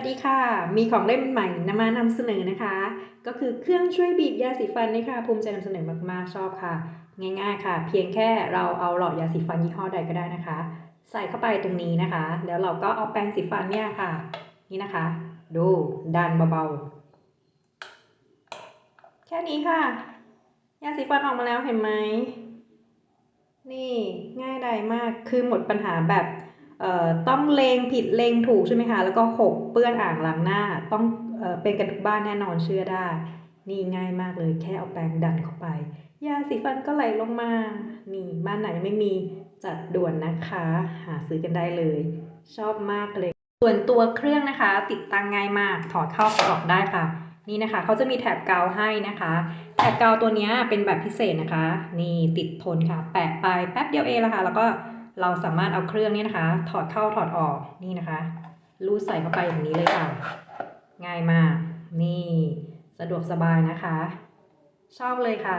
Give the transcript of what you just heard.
สวัสดีค่ะ มีของเล่นใหม่นำมานำเสนอนะคะ ก็คือเครื่องช่วยบีบยาสีฟันนี่ค่ะภูมิใจนำเสนอมากๆชอบค่ะ ง่าย ๆค่ะ เพียงแค่เราเอาหลอดยาสีฟันยี่ห้อใดก็ได้นะคะ ใส่เข้าไปตรงนี้นะคะ แล้วเราก็เอาแปรงสีฟันเนี่ยค่ะ นี่นะคะ ดูดันเบาๆ แค่นี้ค่ะ ยาสีฟันออกมาแล้วเห็นไหมนี่ง่ายดายมากคือหมดปัญหาแบบ ต้องเลงผิดเลงถูกใช่ไหมคะ แล้วก็หกเปื้อนอ่างล้างหน้า ต้องเอ่อเป็นกันทุกบ้านแน่นอนเชื่อได้ นี่ง่ายมากเลยแค่เอาแปรงดันเข้าไป ยาสีฟันก็ไหลลงมา นี่บ้านไหนไม่มีจัดด่วนนะคะ หาซื้อกันได้เลย ชอบมากเลย ส่วนตัวเครื่องนะคะ ติดตั้งง่ายมาก ถอดเข้าออกได้ค่ะ นี่นะคะเขาจะมีแถบกาวให้นะคะ แถบกาวตัวนี้เป็นแบบพิเศษนะคะ นี่ติดทนค่ะ แปะไปแป๊บเดียวเองละค่ะ แล้วก็ เราสามารถเอาเครื่องนี้นะคะ ถอดเข้าถอดออกนี่นะคะรูดใส่เข้าไปอย่างนี้เลยค่ะ ง่ายมาก นี่สะดวกสบายนะคะ ชอบเลยค่ะ